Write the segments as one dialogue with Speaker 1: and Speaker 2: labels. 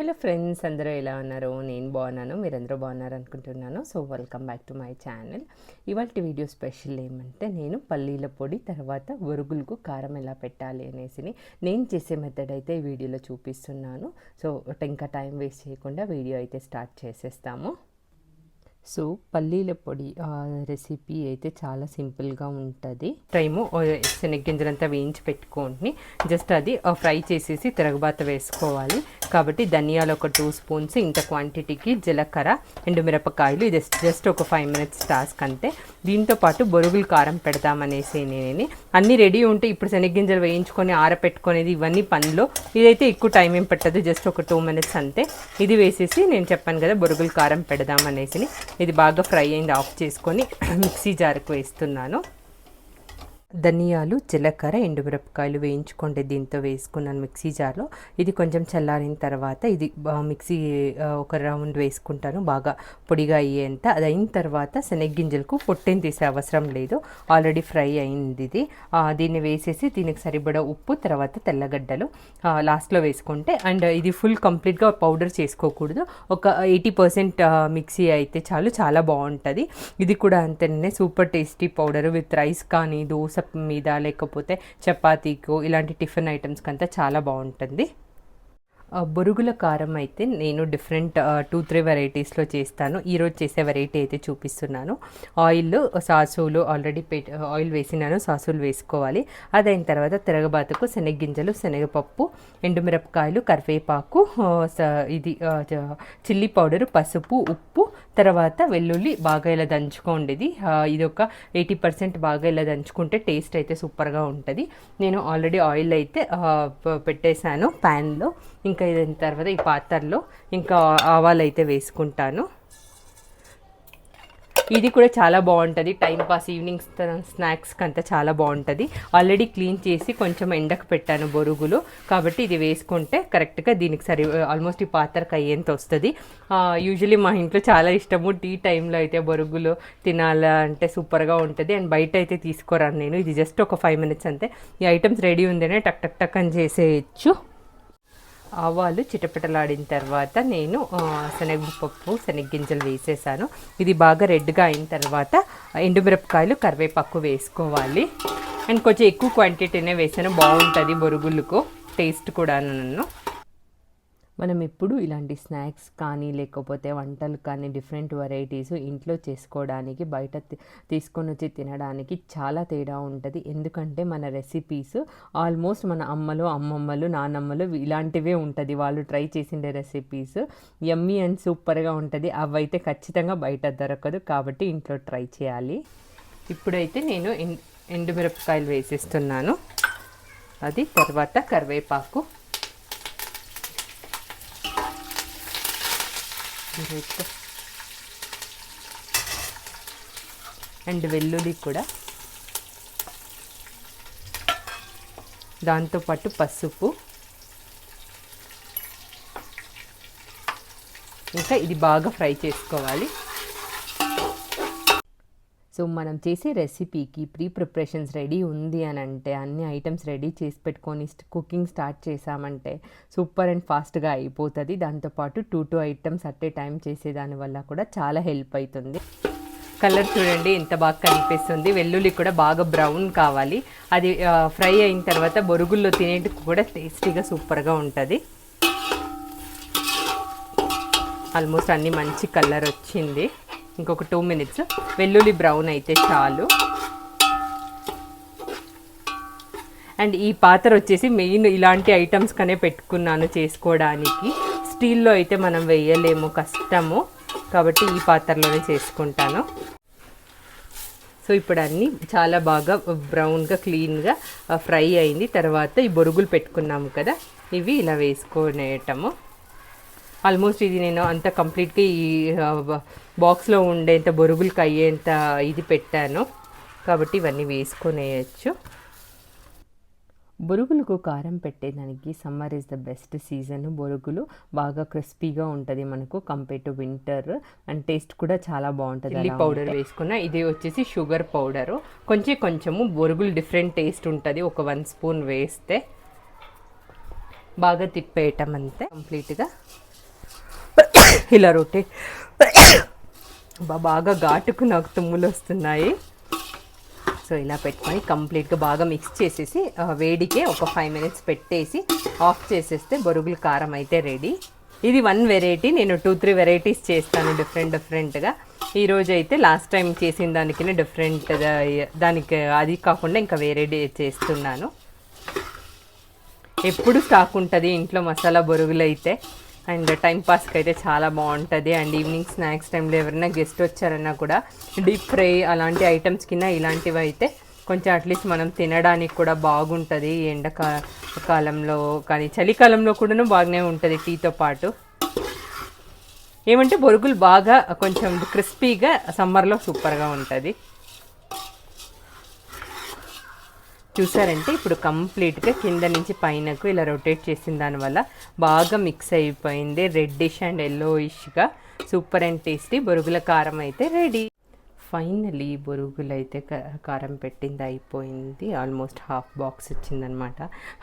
Speaker 1: Hello friends అందరూ ఎలా ఉన్నారు? నేను బాగున్నాను మీరందరూ బాగున్నారు అనుకుంటున్నాను. So welcome back to my channel. ఇవాళ వీడియో స్పెషల్ ఏమంటే నేను పల్లీల పొడి తర్వాత ఒరుగులకు కారం ఎలా పెట్టాలి అనేసి నేను చేసే మెథడ్ అయితే ఈ వీడియోలో చూపిస్తున్నాను. సో ఇంకా టైం వేస్ట్ చేయకుండా వీడియో అయితే స్టార్ట్ చేసేస్తాము. సో పల్లీల పొడి రెసిపీ అయితే చాలా సింపుల్గా ఉంటుంది. టైము శనగ్గింజలంతా వేయించి పెట్టుకోండి. జస్ట్ అది ఫ్రై చేసేసి తిరగబాత వేసుకోవాలి. కాబట్టి ధనియాలు ఒక టూ స్పూన్స్ ఇంత క్వాంటిటీకి జీలకర్ర ఎండు మిరపకాయలు ఇది జస్ట్ ఒక ఫైవ్ మినిట్స్ టాస్క్ అంతే. దీంతో పాటు బొరుగులు కారం పెడతామనేసి నేనే అన్నీ రెడీ ఉంటే ఇప్పుడు శనగ్గింజలు వేయించుకొని ఆరపెట్టుకునేది ఇవన్నీ పనిలో. ఇదైతే ఎక్కువ టైం ఏం పట్టదు జస్ట్ ఒక టూ మినిట్స్ అంతే. ఇది వేసేసి నేను చెప్పాను కదా బొరుగులు కారం పెడదామనేసి. ఇది బాగా ఫ్రై అయింది ఆఫ్ చేసుకొని మిక్సీ జార్కు వేస్తున్నాను. ధనియాలు జీలకర్ర ఎండుమిరపకాయలు వేయించుకోండి దీంతో వేసుకున్నాను మిక్సీ జార్లో. ఇది కొంచెం చల్లారిన తర్వాత ఇది మిక్సీ ఒక రౌండ్ వేసుకుంటాను. బాగా పొడిగా అయ్యేంత అది అయిన తర్వాత శనగ్గింజలకు పొట్టేం తీసే అవసరం లేదు. ఆల్రెడీ ఫ్రై అయింది ఇది. దీన్ని వేసేసి దీనికి సరిపడా ఉప్పు తర్వాత తెల్లగడ్డలు లాస్ట్లో వేసుకుంటే అండ్ ఇది ఫుల్ కంప్లీట్గా పౌడర్ చేసుకోకూడదు. ఒక ఎయిటీ పర్సెంట్ మిక్సీ అయితే చాలు చాలా బాగుంటుంది. ఇది కూడా అంతేనే super tasty powder with rice కానీ దోశ మీద లేకపోతే చపాతీకు ఇలాంటి టిఫిన్ ఐటమ్స్కి అంతా చాలా బాగుంటుంది బొరుగుల కారం అయితే నేను డిఫరెంట్ టూ త్రీ వెరైటీస్లో చేస్తాను. ఈరోజు చేసే వెరైటీ అయితే చూపిస్తున్నాను. ఆయిల్ సాసులు ఆల్రెడీ పె ఆయిల్ వేసినాను సాసులు వేసుకోవాలి. అదైన తర్వాత తిరగబాతకు శనగగింజలు శనగపప్పు ఎండుమిరపకాయలు కరివేపాకు ఇది చిల్లీ పౌడరు పసుపు ఉప్పు తర్వాత వెల్లుల్లి బాగా ఇలా దంచుకోండి ఇది ఒక ఎయిటీ పర్సెంట్ బాగా ఇలా దంచుకుంటే టేస్ట్ అయితే సూపర్గా ఉంటుంది. నేను ఆల్రెడీ ఆయిల్ అయితే పెట్టేశాను ప్యాన్లో. ఇంకా ఇదైన తర్వాత ఈ పాత్రలో ఇంకా ఆవాలు అయితే వేసుకుంటాను. ఇది కూడా చాలా బాగుంటుంది. టైం పాస్ ఈవినింగ్ స్నాక్స్కి అంతా చాలా బాగుంటుంది. ఆల్రెడీ క్లీన్ చేసి కొంచెం ఎండకు పెట్టాను బొరుగులు. కాబట్టి ఇది వేసుకుంటే కరెక్ట్గా దీనికి సరి ఆల్మోస్ట్ ఈ పాత్రకు అయ్యేంత వస్తుంది. యూజువలీ మా ఇంట్లో చాలా ఇష్టము టీ టైంలో అయితే బొరుగులు తినాలంటే సూపర్గా ఉంటుంది. అండ్ బయట అయితే తీసుకోరాను నేను. ఇది జస్ట్ ఒక ఫైవ్ మినిట్స్ అంతే. ఈ ఐటమ్స్ రెడీ ఉందనే టక్ టక్ టక్ అని చేసేయచ్చు. ఆవాలు చిటపటలాడిన తర్వాత నేను శనగపప్పు శనగగింజలు వేసేసాను. ఇది బాగా రెడ్గా అయిన తర్వాత ఎండుమిరపకాయలు కరివేపాకు వేసుకోవాలి. అండ్ కొంచెం ఎక్కువ క్వాంటిటీనే వేసాను. బాగుంటుంది బొరుగులకు. టేస్ట్ కూడా నన్ను. మనం ఎప్పుడు ఇలాంటి స్నాక్స్ కానీ లేకపోతే వంటలు కానీ డిఫరెంట్ వెరైటీస్ ఇంట్లో చేసుకోవడానికి బయట తీసుకొని వచ్చి తినడానికి చాలా తేడా ఉంటుంది. ఎందుకంటే మన రెసిపీస్ ఆల్మోస్ట్ మన అమ్మలు అమ్మమ్మలు నానమ్మలు ఇలాంటివే ఉంటుంది. వాళ్ళు ట్రై చేసిండే రెసిపీస్ ఎమ్మీ అండ్ సూపర్గా ఉంటుంది. అవైతే ఖచ్చితంగా బయట దొరకదు కాబట్టి ఇంట్లో ట్రై చేయాలి. ఇప్పుడైతే నేను ఎండుమిరపకాయలు వేసేస్తున్నాను. అది తర్వాత కరివేపాకు. ఇదైతే అండ్ వెల్లుల్లి కూడా. దాంతోపాటు పసుపు. ఇంకా ఇది బాగా ఫ్రై చేసుకోవాలి. సో మనం చేసే రెసిపీకి ప్రీ ప్రిపరేషన్స్ రెడీ ఉంది అని అంటే అన్ని ఐటమ్స్ రెడీ చేసి పెట్టుకొని కుకింగ్ స్టార్ట్ చేసామంటే సూపర్ అండ్ ఫాస్ట్గా అయిపోతుంది. దాంతోపాటు two two items at a time చేసేదాని వల్ల కూడా చాలా హెల్ప్ అవుతుంది కలర్ చూడండి ఎంత బాగా కనిపిస్తుంది. వెల్లుల్లి కూడా బాగా బ్రౌన్ కావాలి. అది ఫ్రై అయిన తర్వాత బొరుగుల్లో తినేటికి కూడా టేస్టీగా సూపర్గా ఉంటుంది. ఆల్మోస్ట్ అన్నీ మంచి కలర్ వచ్చింది. ఇంకొక టూ మినిట్స్ వెల్లుల్లి బ్రౌన్ అయితే చాలు. అండ్ ఈ పాత్ర వచ్చేసి మెయిన్ ఇలాంటి ఐటమ్స్ కనే పెట్టుకున్నాను చేసుకోవడానికి. స్టీల్లో అయితే మనం వేయలేము కష్టము. కాబట్టి ఈ పాత్రలోనే చేసుకుంటాను. సో ఇప్పుడు అన్నీ చాలా బాగా బ్రౌన్గా క్లీన్గా ఫ్రై అయింది. తర్వాత ఈ బొరుగులు పెట్టుకున్నాము కదా ఇవి ఇలా వేసుకునేయటము. ఆల్మోస్ట్ ఇది నేను అంత కంప్లీట్గా ఈ బాక్స్లో ఉండేంత బొరుగులకి అయ్యేంత ఇది పెట్టాను. కాబట్టి ఇవన్నీ వేసుకునేయచ్చు. బొరుగులకు కారం పెట్టేదానికి summer is the best season. బొరుగులు బాగా క్రిస్పీగా ఉంటుంది మనకు compare to winter. And taste కూడా చాలా బాగుంటుంది చిల్లీ పౌడర్ వేసుకున్న ఇది వచ్చేసి షుగర్ పౌడరు. కొంచెం కొంచెము బొరుగులు డిఫరెంట్ టేస్ట్ ఉంటుంది. ఒక వన్ స్పూన్ వేస్తే బాగా తిప్పేయటం అంతే. కంప్లీట్గా ఇలా రొట్టె. బాగా ఘాటుకు నాకు తుమ్ములు వస్తున్నాయి. సో ఇలా పెట్టుకొని కంప్లీట్గా బాగా మిక్స్ చేసేసి వేడికే ఒక ఫైవ్ మినిట్స్ పెట్టేసి ఆఫ్ చేసేస్తే బొరుగుల కారం అయితే రెడీ ఇది వన్ వెరైటీ నేను టూ త్రీ వెరైటీస్ చేస్తాను డిఫరెంట్ డిఫరెంట్గా ఈరోజు అయితే లాస్ట్ టైం చేసిన దానికనే డిఫరెంట్గా దానికి అది కాకుండా ఇంకా వేరే చేస్తున్నాను. ఎప్పుడు స్టాక్ ఉంటుంది ఇంట్లో మసాలా బొరుగులు అయితే అండ్ టైం పాస్కి అయితే చాలా బాగుంటుంది. అండ్ ఈవినింగ్ స్నాక్స్ టైంలో ఎవరైనా గెస్ట్ వచ్చారన్నా కూడా డీప్ ఫ్రై అలాంటి ఐటమ్స్ కింద ఇలాంటివి అయితే కొంచెం అట్లీస్ట్ మనం తినడానికి కూడా బాగుంటుంది. ఈ ఎండకా కాలంలో కానీ చలికాలంలో కూడాను బాగానే ఉంటుంది టీతో పాటు. ఏమంటే బొరుగులు బాగా కొంచెం క్రిస్పీగా సమ్మర్లో సూపర్గా ఉంటుంది. చూసారంటే ఇప్పుడు కంప్లీట్గా కింద నుంచి పైనకు ఇలా రొటేట్ చేసిన దానివల్ల బాగా మిక్స్ అయిపోయింది రెడ్డిష్ అండ్ ఎల్లోయిష్గా సూపర్ అండ్ టేస్టీ బొరుగుల కారం అయితే రెడీ. ఫైనలీ బొరుగులు అయితే కారం పెట్టింది అయిపోయింది. ఆల్మోస్ట్ హాఫ్ బాక్స్ వచ్చిందనమాట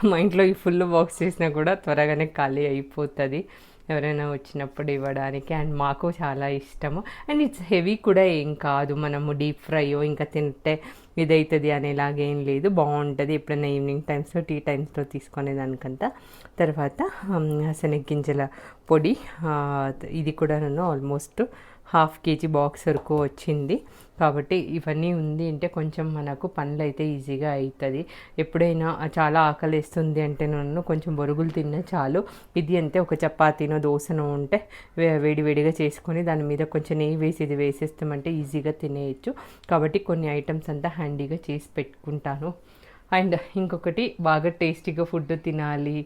Speaker 1: మా ఇంట్లో ఈ ఫుల్ బాక్స్ చేసినా కూడా త్వరగానే ఖాళీ అయిపోతుంది. ఎవరైనా వచ్చినప్పుడు ఇవ్వడానికి అండ్ మాకు చాలా ఇష్టము. అండ్ ఇట్స్ హెవీ కూడా ఏం కాదు. మనము డీప్ ఫ్రైయో ఇంకా తింటే ఇదవుతుంది అనేలాగేం లేదు. బాగుంటుంది. ఎప్పుడైనా ఈవినింగ్ టైమ్స్లో టీ టైమ్స్లో తీసుకునేదానికంతా తర్వాత శనగ్గింజల పొడి ఇది కూడా నన్ను ఆల్మోస్ట్ హాఫ్ కేజీ బాక్స్ వరకు వచ్చింది. కాబట్టి ఇవన్నీ ఉంది అంటే కొంచెం మనకు పనులు అయితే ఈజీగా అవుతుంది ఎప్పుడైనా చాలా ఆకలిస్తుంది అంటే నన్ను కొంచెం బొరుగులు తిన్నా చాలు. ఇది అంతే ఒక చపాతీనో దోశనో ఉంటే వేడివేడిగా చేసుకొని దాని మీద కొంచెం నెయ్యి వేసి ఇది వేసేస్తామంటే ఈజీగా తినేయచ్చు. కాబట్టి కొన్ని ఐటమ్స్ అంతా హ్యాండీగా చేసి పెట్టుకుంటాను. అండ్ ఇంకొకటి బాగా టేస్టీగా ఫుడ్ తినాలి.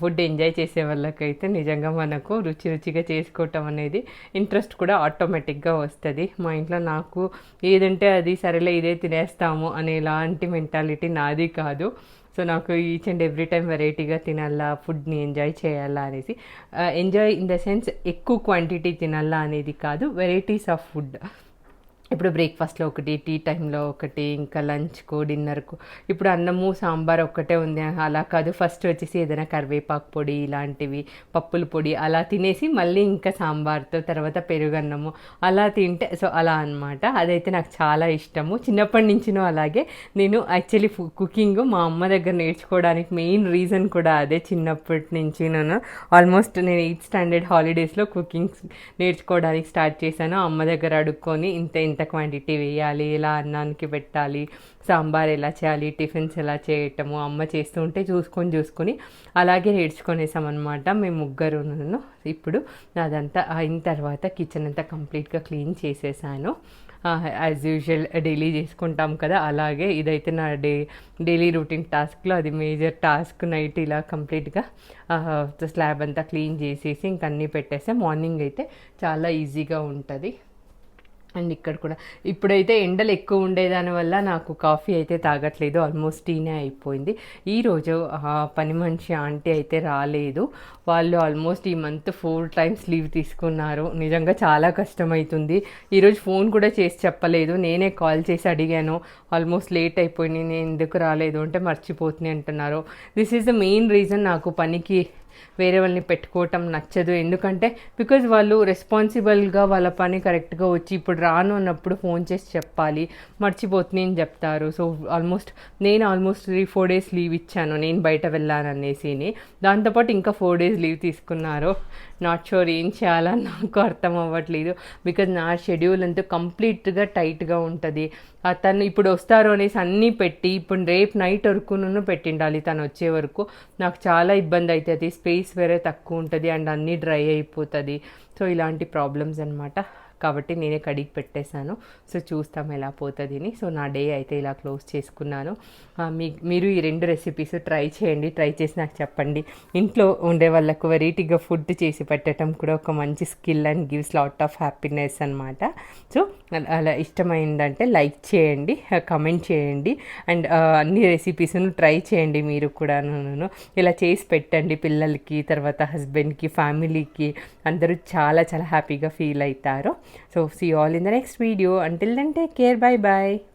Speaker 1: ఫుడ్ ఎంజాయ్ చేసే వాళ్ళకైతే నిజంగా మనకు రుచి రుచిగా చేసుకోవటం అనేది ఇంట్రెస్ట్ కూడా ఆటోమేటిక్గా వస్తుంది. మా ఇంట్లో నాకు ఏదంటే అది సరేలే ఇదే తినేస్తాము అనే ఎలాంటి మెంటాలిటీ నాది కాదు. సో నాకు ఈచ్ అండ్ ఎవ్రీ టైం వెరైటీగా తినాలా ఫుడ్ని ఎంజాయ్ చేయాలా అనేసి ఎంజాయ్ ఇన్ ద సెన్స్ ఎక్కువ క్వాంటిటీ తినాలా అనేది కాదు వెరైటీస్ ఆఫ్ ఫుడ్. ఇప్పుడు బ్రేక్ఫాస్ట్లో ఒకటి టీ టైంలో ఒకటి ఇంకా లంచ్కు డిన్నర్కు. ఇప్పుడు అన్నము సాంబార్ ఒక్కటే ఉంది. అలా కాదు ఫస్ట్ వచ్చేసి ఏదైనా కరివేపాకు పొడి ఇలాంటివి పప్పుల పొడి అలా తినేసి మళ్ళీ ఇంకా సాంబార్తో తర్వాత పెరుగన్నము అలా తింటే సో అలా అన్నమాట. అదైతే నాకు చాలా ఇష్టము. చిన్నప్పటి నుంచినో అలాగే నేను యాక్చువల్లీ కుకింగ్ మా అమ్మ దగ్గర నేర్చుకోవడానికి మెయిన్ రీజన్ కూడా అదే చిన్నప్పటి నుంచి నేను ఆల్మోస్ట్ నేను ఎయిత్ స్టాండర్డ్ హాలిడేస్లో కుకింగ్ నేర్చుకోవడానికి స్టార్ట్ చేశాను. అమ్మ దగ్గర అడుక్కొని ఇంత ఇంత క్వాంటిటీ వేయాలి ఎలా అన్నానికి పెట్టాలి సాంబార్ ఎలా చేయాలి టిఫిన్స్ ఎలా చేయటము అమ్మ చేస్తూ ఉంటే చూసుకొని చూసుకొని అలాగే నేర్చుకునేసామన్నమాట మేము ముగ్గురు ఇప్పుడు అదంతా అయిన తర్వాత కిచెన్ అంతా కంప్లీట్గా క్లీన్ చేసేసాను. యాజ్ యూజువల్ డైలీ చేసుకుంటాం కదా అలాగే ఇదైతే నా డే డైలీ రొటీన్ టాస్క్లో అది మేజర్ టాస్క్ నైట్ ఇలా కంప్లీట్గా స్లాబ్ అంతా క్లీన్ చేసేసి ఇంక అన్నీ పెట్టేస్తే మార్నింగ్ అయితే చాలా ఈజీగా ఉంటుంది. అండ్ ఇక్కడ కూడా. ఇప్పుడైతే ఎండలు ఎక్కువ ఉండేదాని వల్ల నాకు కాఫీ అయితే తాగట్లేదు. ఆల్మోస్ట్ టీనే అయిపోయింది. ఈరోజు పని మనిషి ఆంటీ అయితే రాలేదు. వాళ్ళు ఆల్మోస్ట్ ఈ మంత్ ఫోర్ టైమ్స్ లీవ్ తీసుకున్నారు. నిజంగా చాలా కష్టమవుతుంది ఈరోజు ఫోన్ కూడా చేసి చెప్పలేదు. నేనే కాల్ చేసి అడిగాను. ఆల్మోస్ట్ లేట్ అయిపోయింది. నేను ఎందుకు రాలేదు అంటే మర్చిపోతుంది అంటున్నారు. This is the main reason నాకు పనికి వేరే వాళ్ళని పెట్టుకోవటం నచ్చదు. ఎందుకంటే బికాజ్ వాళ్ళు రెస్పాన్సిబుల్గా వాళ్ళ పని కరెక్ట్గా వచ్చి ఇప్పుడు రాను అన్నప్పుడు ఫోన్ చేసి చెప్పాలి. మర్చిపోతున్నాయి అని చెప్తారు? సో ఆల్మోస్ట్ నేను almost three four days leave ఇచ్చాను. నేను బయట వెళ్ళాను దాంతోపాటు ఇంకా ఫోర్ డేస్ లీవ్ తీసుకున్నారు. నాట్ షూర్ ఏం చేయాలని నాకు అర్థం అవ్వట్లేదు. బికాజ్ నా షెడ్యూల్ అంతా కంప్లీట్గా టైట్గా ఉంటుంది. తను ఇప్పుడు వస్తారు అనేసి అన్నీ పెట్టి ఇప్పుడు రేపు నైట్ వరకును పెట్టిండాలి తను వచ్చే వరకు. నాకు చాలా ఇబ్బంది అవుతుంది స్పేస్ వేరే తక్కువ ఉంటుంది అండ్ అన్నీ డ్రై అయిపోతుంది. సో ఇలాంటి ప్రాబ్లమ్స్ అనమాట కాబట్టి నేనే కడిగి పెట్టేశాను. సో చూస్తాం ఎలా పోతుంది అని. సో నా డే అయితే ఇలా క్లోజ్ చేసుకున్నాను. మీ మీరు ఈ రెండు రెసిపీస్ ట్రై చేయండి. ట్రై చేసి నాకు చెప్పండి. ఇంట్లో ఉండే వాళ్ళకు వెరైటీగా ఫుడ్ చేసి పెట్టడం కూడా ఒక మంచి skill and gives lot of happiness అనమాట సో అలా- ఇష్టమైందంటే లైక్ చేయండి కమెంట్ చేయండి. అండ్ అన్ని రెసిపీస్ను ట్రై చేయండి మీరు కూడా ఇలా చేసి పెట్టండి పిల్లలకి తర్వాత హస్బెండ్కి ఫ్యామిలీకి. అందరూ చాలా చాలా హ్యాపీగా ఫీల్ అవుతారు. So, see you all in the next video. Until then, take care. Bye bye.